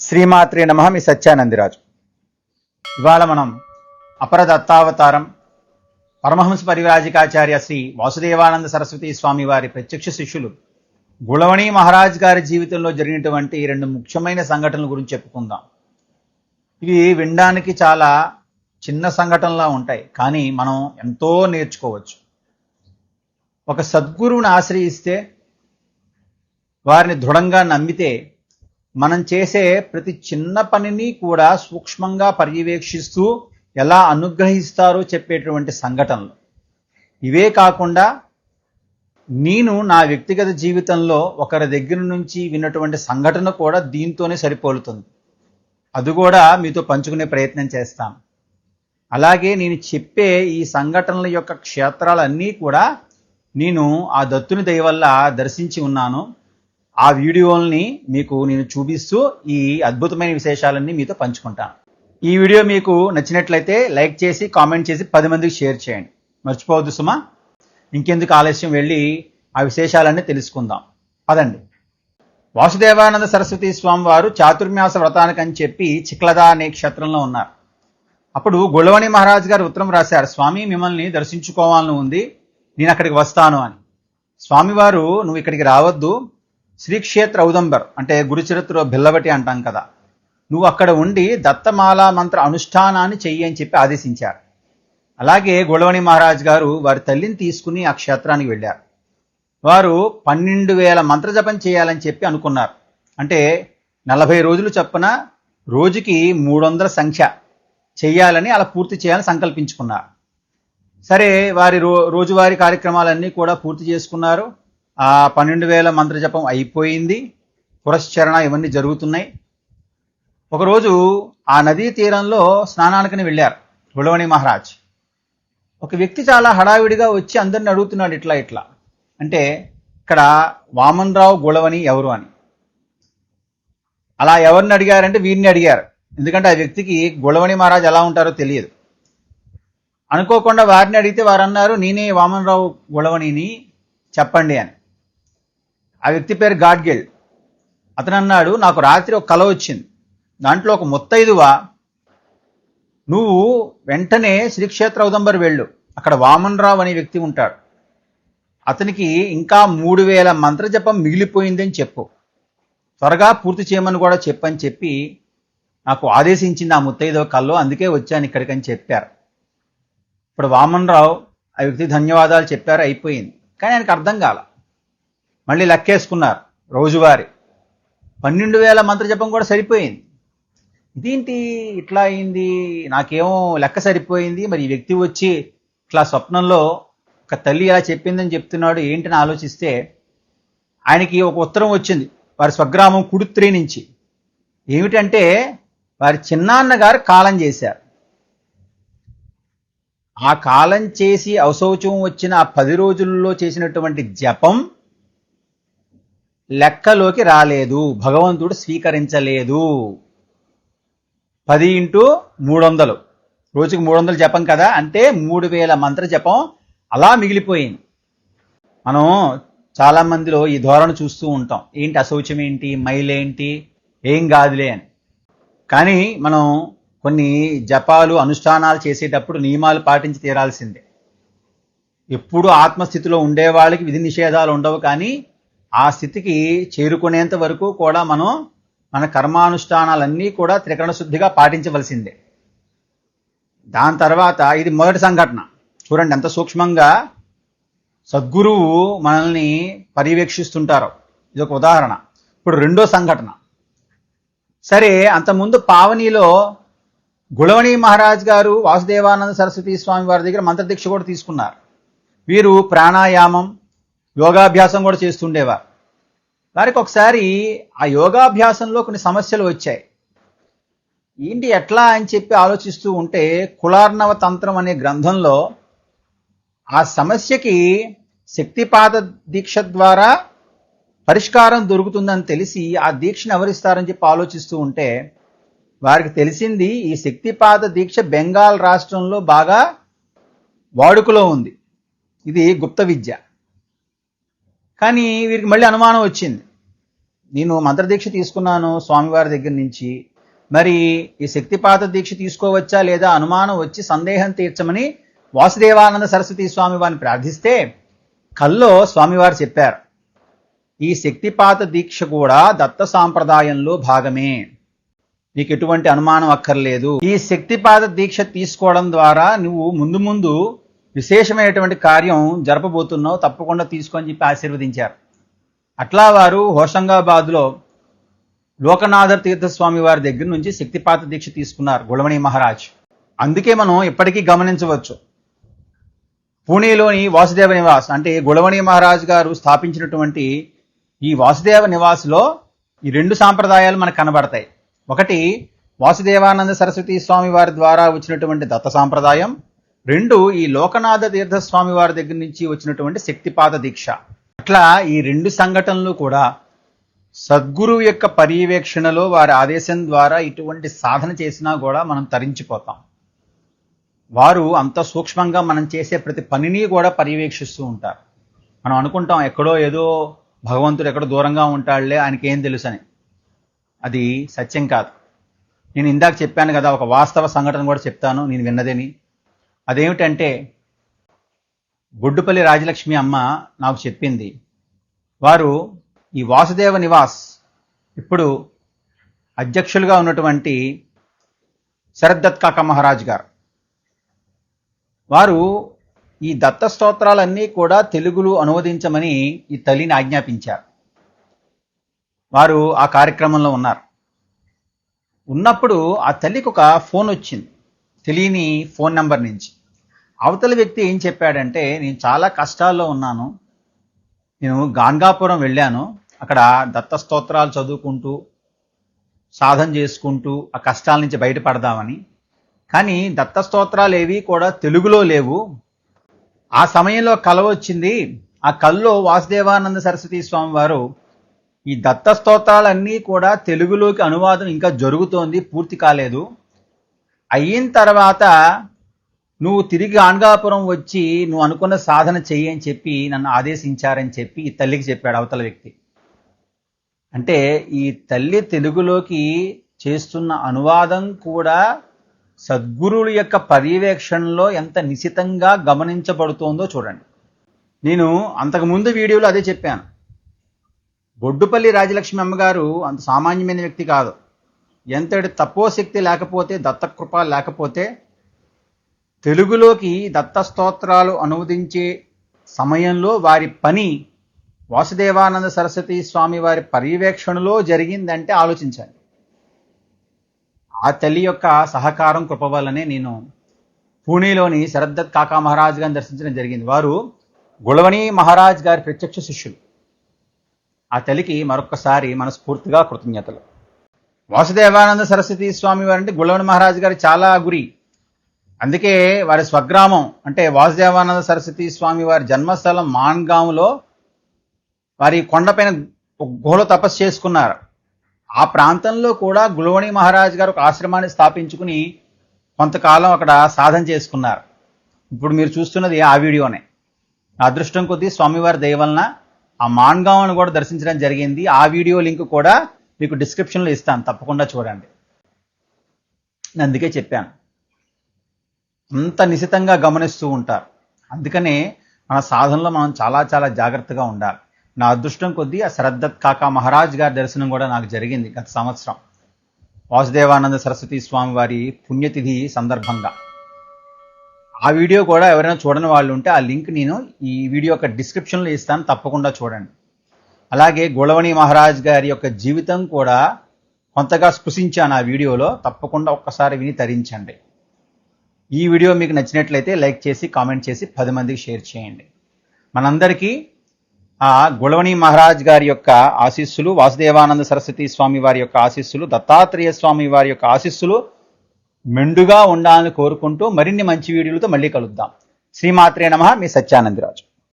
శ్రీమాత్రే నమ. మీ సత్యానందిరాజు. ఇవాళ మనం అపర దత్తావతారం పరమహంస పరివ్రాజకాచార్య శ్రీ వాసుదేవానంద సరస్వతి స్వామి వారి ప్రత్యక్ష శిష్యులు గుళవణి మహారాజ్ గారి జీవితంలో జరిగినటువంటి రెండు ముఖ్యమైన సంఘటనల గురించి చెప్పుకుందాం. ఇవి వినడానికి చాలా చిన్న సంఘటనలా ఉంటాయి కానీ మనం ఎంతో నేర్చుకోవచ్చు. ఒక సద్గురువుని ఆశ్రయిస్తే వారిని దృఢంగా నమ్మితే మనం చేసే ప్రతి చిన్న పనిని కూడా సూక్ష్మంగా పర్యవేక్షిస్తూ ఎలా అనుగ్రహిస్తారో చెప్పేటువంటి సంఘటనలు. ఇవే కాకుండా నేను నా వ్యక్తిగత జీవితంలో ఒకరి దగ్గర నుంచి విన్నటువంటి సంఘటన కూడా దీంతోనే సరిపోలుతుంది. అది కూడా మీతో పంచుకునే ప్రయత్నం చేస్తాను. అలాగే నేను చెప్పే ఈ సంఘటనల యొక్క క్షేత్రాలన్నీ కూడా నేను ఆ దత్తుని దయ వల్ల దర్శించి ఉన్నాను. ఆ వీడియోల్ని మీకు నేను చూపిస్తూ ఈ అద్భుతమైన విశేషాలన్నీ మీతో పంచుకుంటాను. ఈ వీడియో మీకు నచ్చినట్లయితే లైక్ చేసి కామెంట్ చేసి పది మందికి షేర్ చేయండి. మర్చిపోవద్దు సుమా. ఇంకెందుకు ఆలస్యం వెళ్ళి ఆ విశేషాలన్నీ తెలుసుకుందాం. పదండి. వాసుదేవానంద సరస్వతి స్వామి వారు చాతుర్మాస వ్రతానికి అని చెప్పి చిక్లదా అనే క్షేత్రంలో ఉన్నారు. అప్పుడు గుళ్ళవణి మహారాజు గారు ఉత్తరం రాశారు స్వామి మిమ్మల్ని దర్శించుకోవాలని ఉంది. నేను అక్కడికి వస్తాను అని. స్వామివారు నువ్వు ఇక్కడికి రావద్దు. శ్రీక్షేత్ర ఔదంబర్ అంటే గురుచరిత్ర బిల్లవటి అంటాం కదా. నువ్వు అక్కడ ఉండి దత్తమాల మంత్ర అనుష్ఠానాన్ని చెయ్యి అని చెప్పి ఆదేశించారు. అలాగే గుళవణి మహారాజ్ గారు వారి తల్లిని తీసుకుని ఆ క్షేత్రానికి వెళ్ళారు. వారు పన్నెండు వేల మంత్రజపం చేయాలని చెప్పి అనుకున్నారు. అంటే నలభై రోజులు చొప్పున రోజుకి మూడు వందల సంఖ్య చేయాలని అలా పూర్తి చేయాలని సంకల్పించుకున్నారు. సరే వారి రో రోజువారీ కార్యక్రమాలన్నీ కూడా పూర్తి చేసుకున్నారు. ఆ పన్నెండు వేల మంత్రజపం అయిపోయింది. పురశ్చరణ ఇవన్నీ జరుగుతున్నాయి. ఒకరోజు ఆ నదీ తీరంలో స్నానానికని వెళ్ళారు గుళవణి మహారాజ్. ఒక వ్యక్తి చాలా హడావిడిగా వచ్చి అందరిని అడుగుతున్నాడు ఇట్లా ఇట్లా. అంటే ఇక్కడ వామన్ రావు గుళవని ఎవరు అని. అలా ఎవరిని అడిగారంటే వీరిని అడిగారు. ఎందుకంటే ఆ వ్యక్తికి గుళవణి మహారాజ్ ఎలా ఉంటారో తెలియదు. అనుకోకుండా వారిని అడిగితే వారు అన్నారు నేనే వామన్రావు గుళవనిని గుళవణిని చెప్పండి అని. ఆ వ్యక్తి పేరు గాడ్గిల్. అతను అన్నాడు నాకు రాత్రి ఒక కల వచ్చింది. దాంట్లో ఒక ముత్తైదువా. నువ్వు వెంటనే శ్రీక్షేత్ర ఉదంబర్ వెళ్ళు. అక్కడ వామన్రావు అనే వ్యక్తి ఉంటాడు. అతనికి ఇంకా మూడు వేల మంత్రజపం మిగిలిపోయిందని చెప్పు. త్వరగా పూర్తి చేయమని కూడా చెప్పని చెప్పి నాకు ఆదేశించింది ఆ ముత్తైదో కల్లో. అందుకే వచ్చాను ఇక్కడికని చెప్పారు. ఇప్పుడు వామన్ రావు ఆ వ్యక్తి ధన్యవాదాలు చెప్పారు అయిపోయింది. కానీ ఆయనకు అర్థం కాల. మళ్ళీ లెక్కేసుకున్నారు రోజువారి. పన్నెండు వేల మంత్ర జపం కూడా సరిపోయింది. ఇదేంటి ఇట్లా అయింది? నాకేమో లెక్క సరిపోయింది. మరి ఈ వ్యక్తి వచ్చి ఇట్లా స్వప్నంలో ఒక తల్లి ఇలా చెప్పిందని చెప్తున్నాడు ఏంటని ఆలోచిస్తే ఆయనకి ఒక ఉత్తరం వచ్చింది. వారి స్వగ్రామం కుడుత్రి నుంచి. ఏమిటంటే వారి చిన్నాన్నగారు కాలం చేశారు. ఆ కాలం చేసి అవశౌచం వచ్చిన ఆ పది రోజుల్లో చేసినటువంటి జపం లెక్కలోకి రాలేదు. భగవంతుడు స్వీకరించలేదు. పది ఇంటూ మూడు వందలు రోజుకి మూడు వందలు జపం కదా? అంటే మూడు వేల మంత్ర జపం అలా మిగిలిపోయింది. మనం చాలా మందిలో ఈ ధోరణి చూస్తూ ఉంటాం. ఏంటి అశౌచం ఏంటి? మైలేంటి ఏం కాదులే అని. కానీ మనం కొన్ని జపాలు అనుష్ఠానాలు చేసేటప్పుడు నియమాలు పాటించి తీరాల్సిందే. ఎప్పుడు ఆత్మస్థితిలో ఉండే వాళ్ళకి విధి నిషేధాలు ఉండవు కానీ ఆ స్థితికి చేరుకునేంత వరకు కూడా మనం మన కర్మానుష్ఠానాలన్నీ కూడా త్రికరణ శుద్ధిగా పాటించవలసిందే. దాని తర్వాత ఇది మొదటి సంఘటన. చూడండి ఎంత సూక్ష్మంగా సద్గురువు మనల్ని పర్యవేక్షిస్తుంటారో. ఇది ఒక ఉదాహరణ. ఇప్పుడు రెండో సంఘటన. సరే అంతకుముందు పావనిలో గుళవణి మహారాజ్ గారు వాసుదేవానంద సరస్వతి స్వామి వారి దగ్గర మంత్రదీక్ష కూడా తీసుకున్నారు. వీరు ప్రాణాయామం యోగాభ్యాసం కూడా చేస్తుండేవారు. వారికి ఒకసారి ఆ యోగాభ్యాసంలో కొన్ని సమస్యలు వచ్చాయి. ఏంటి ఎట్లా అని చెప్పి ఆలోచిస్తూ ఉంటే కులార్ణవ తంత్రం అనే గ్రంథంలో ఆ సమస్యకి శక్తిపాద దీక్ష ద్వారా పరిష్కారం దొరుకుతుందని తెలిసి ఆ దీక్షను ఎవరిస్తారని చెప్పి ఆలోచిస్తూ ఉంటే వారికి తెలిసింది ఈ శక్తిపాద దీక్ష బెంగాల్ రాష్ట్రంలో బాగా వాడుకలో ఉంది. ఇది గుప్త విద్య. కానీ వీరికి మళ్ళీ అనుమానం వచ్చింది. నేను మంత్రదీక్ష తీసుకున్నాను స్వామివారి దగ్గర నుంచి. మరి ఈ శక్తిపాత దీక్ష తీసుకోవచ్చా లేదా అనుమానం వచ్చి సందేహం తీర్చమని వాసుదేవానంద సరస్వతి స్వామి వారిని ప్రార్థిస్తే కల్లో స్వామివారు చెప్పారు. ఈ శక్తిపాత దీక్ష కూడా దత్త సాంప్రదాయంలో భాగమే. నీకు ఎటువంటి అనుమానం అక్కర్లేదు. ఈ శక్తిపాద దీక్ష తీసుకోవడం ద్వారా నువ్వు ముందు ముందు విశేషమైనటువంటి కార్యం జరపబోతున్నావు తప్పకుండా తీసుకొని చెప్పి ఆశీర్వదించారు. అట్లా వారు హోషంగాబాద్లో లోకనాథర్ తీర్థస్వామి వారి దగ్గర నుంచి శక్తిపాత దీక్ష తీసుకున్నారు గుళమణి మహారాజ్. అందుకే మనం ఇప్పటికీ గమనించవచ్చు. పూణేలోని వాసుదేవ నివాస్ అంటే గుళవణి మహారాజ్ గారు స్థాపించినటువంటి ఈ వాసుదేవ నివాస్లో ఈ రెండు సాంప్రదాయాలు మనకు కనబడతాయి. ఒకటి వాసుదేవానంద సరస్వతి స్వామి వారి ద్వారా వచ్చినటువంటి దత్త సాంప్రదాయం. రెండు ఈ లోకనాథ తీర్థస్వామి వారి దగ్గర నుంచి వచ్చినటువంటి శక్తిపాద దీక్ష. అట్లా ఈ రెండు సంఘటనలు కూడా సద్గురువు యొక్క పర్యవేక్షణలో వారి ఆదేశం ద్వారా ఇటువంటి సాధన చేసినా కూడా మనం తరించిపోతాం. వారు అంత సూక్ష్మంగా మనం చేసే ప్రతి పనిని కూడా పర్యవేక్షిస్తూ ఉంటారు. మనం అనుకుంటాం ఎక్కడో ఏదో భగవంతుడు ఎక్కడో దూరంగా ఉంటాడులే ఆయనకి ఏం తెలుసని. అది సత్యం కాదు. నేను ఇందాక చెప్పాను కదా ఒక వాస్తవ సంఘటన కూడా చెప్తాను నేను విన్నదని. అదేమిటంటే గొడ్డుపల్లి రాజలక్ష్మి అమ్మ నాకు చెప్పింది వారు ఈ వాసుదేవ నివాస్ ఇప్పుడు అధ్యక్షులుగా ఉన్నటువంటి శరద్దత్ కాక మహారాజ్ గారు. వారు ఈ దత్త స్తోత్రాలన్నీ కూడా తెలుగులో అనువదించమని ఈ తల్లిని ఆజ్ఞాపించారు. వారు ఆ కార్యక్రమంలో ఉన్నారు. ఉన్నప్పుడు ఆ తల్లికి ఒక ఫోన్ వచ్చింది తెలియని ఫోన్ నెంబర్ నుంచి. అవతల వ్యక్తి ఏం చెప్పాడంటే నేను చాలా కష్టాల్లో ఉన్నాను. నేను గాన్గాపురం వెళ్ళాను. అక్కడ దత్త స్తోత్రాలు చదువుకుంటూ సాధన చేసుకుంటూ ఆ కష్టాల నుంచి బయటపడదామని. కానీ దత్త స్తోత్రాలు ఏవి కూడా తెలుగులో లేవు. ఆ సమయంలో కళ వచ్చింది. ఆ కల్లో వాసుదేవానంద సరస్వతి స్వామి వారు ఈ దత్త స్తోత్రాలన్నీ కూడా తెలుగులోకి అనువాదం ఇంకా జరుగుతోంది పూర్తి కాలేదు. అయిన తర్వాత నువ్వు తిరిగి ఆన్గాపురం వచ్చి నువ్వు అనుకున్న సాధన చెయ్యి అని చెప్పి నన్ను ఆదేశించారని చెప్పి ఈ తల్లికి చెప్పాడు అవతల వ్యక్తి. అంటే ఈ తల్లి తెలుగులోకి చేస్తున్న అనువాదం కూడా సద్గురువుల యొక్క పర్యవేక్షణలో ఎంత నిశితంగా గమనించబడుతోందో చూడండి. నేను అంతకుముందు వీడియోలో అదే చెప్పాను. బొడ్డుపల్లి రాజలక్ష్మి అమ్మగారు అంత సామాన్యమైన వ్యక్తి కాదు. ఎంతటి తపోశక్తి లేకపోతే దత్తకృప లేకపోతే తెలుగులోకి దత్తస్తోత్రాలు అనువదించే సమయంలో వారి పని వాసుదేవానంద సరస్వతి స్వామి వారి పర్యవేక్షణలో జరిగిందంటే ఆలోచించండి. ఆ తల్లి యొక్క సహకారం కృప వల్లనే నేను పూణేలోని శరద్దత్ కాకా మహారాజ్ గారిని దర్శించడం జరిగింది. వారు గుళవణి మహారాజ్ గారి ప్రత్యక్ష శిష్యులు. ఆ తల్లికి మరొకసారి మనస్ఫూర్తిగా కృతజ్ఞతలు. వాసుదేవానంద సరస్వతి స్వామి వారంటే గుళవణి మహారాజ్ గారి చాలా గురి. అందుకే వారి స్వగ్రామం అంటే వాసుదేవానంద సరస్వతి స్వామి వారి జన్మస్థలం మాన్గాంలో వారి కొండపైన గుహలో తపస్సు చేసుకున్నారు. ఆ ప్రాంతంలో కూడా గులవణి మహారాజ్ గారు ఒక ఆశ్రమాన్ని స్థాపించుకుని కొంతకాలం అక్కడ సాధన చేసుకున్నారు. ఇప్పుడు మీరు చూస్తున్నది ఆ వీడియోనే. అదృష్టం కొద్దీ స్వామివారి దయవలన ఆ మాన్గాంను కూడా దర్శించడం జరిగింది. ఆ వీడియో లింక్ కూడా మీకు డిస్క్రిప్షన్లో ఇస్తాను. తప్పకుండా చూడండి. నేను అందుకే చెప్పాను. అంత నిశితంగా గమనిస్తూ ఉంటారు. అందుకనే మన సాధనలో మనం చాలా చాలా జాగ్రత్తగా ఉండాలి. నా అదృష్టం కొద్దీ ఆ శరద్దత్ కాకా మహారాజ్ గారి దర్శనం కూడా నాకు జరిగింది గత సంవత్సరం. వాసుదేవానంద సరస్వతి స్వామి వారి పుణ్యతిథి సందర్భంగా. ఆ వీడియో కూడా ఎవరైనా చూడని వాళ్ళు ఉంటే ఆ లింక్ నేను ఈ వీడియో యొక్క డిస్క్రిప్షన్లో ఇస్తాను తప్పకుండా చూడండి. అలాగే గుళవణి మహారాజ్ గారి యొక్క జీవితం కూడా కొంతగా స్పృశించాను ఆ వీడియోలో తప్పకుండా ఒక్కసారి విని తరించండి. ఈ వీడియో మీకు నచ్చినట్లయితే లైక్ చేసి కామెంట్ చేసి పది మందికి షేర్ చేయండి. మనందరికీ ఆ గుళవణి మహారాజ్ గారి యొక్క ఆశీస్సులు వాసుదేవానంద సరస్వతి స్వామి వారి యొక్క ఆశీస్సులు దత్తాత్రేయ స్వామి వారి యొక్క ఆశీస్సులు మెండుగా ఉండాలని కోరుకుంటూ మరిన్ని మంచి వీడియోలతో మళ్ళీ కలుద్దాం. శ్రీమాత్రే నమ. మీ సత్యానందరాజు.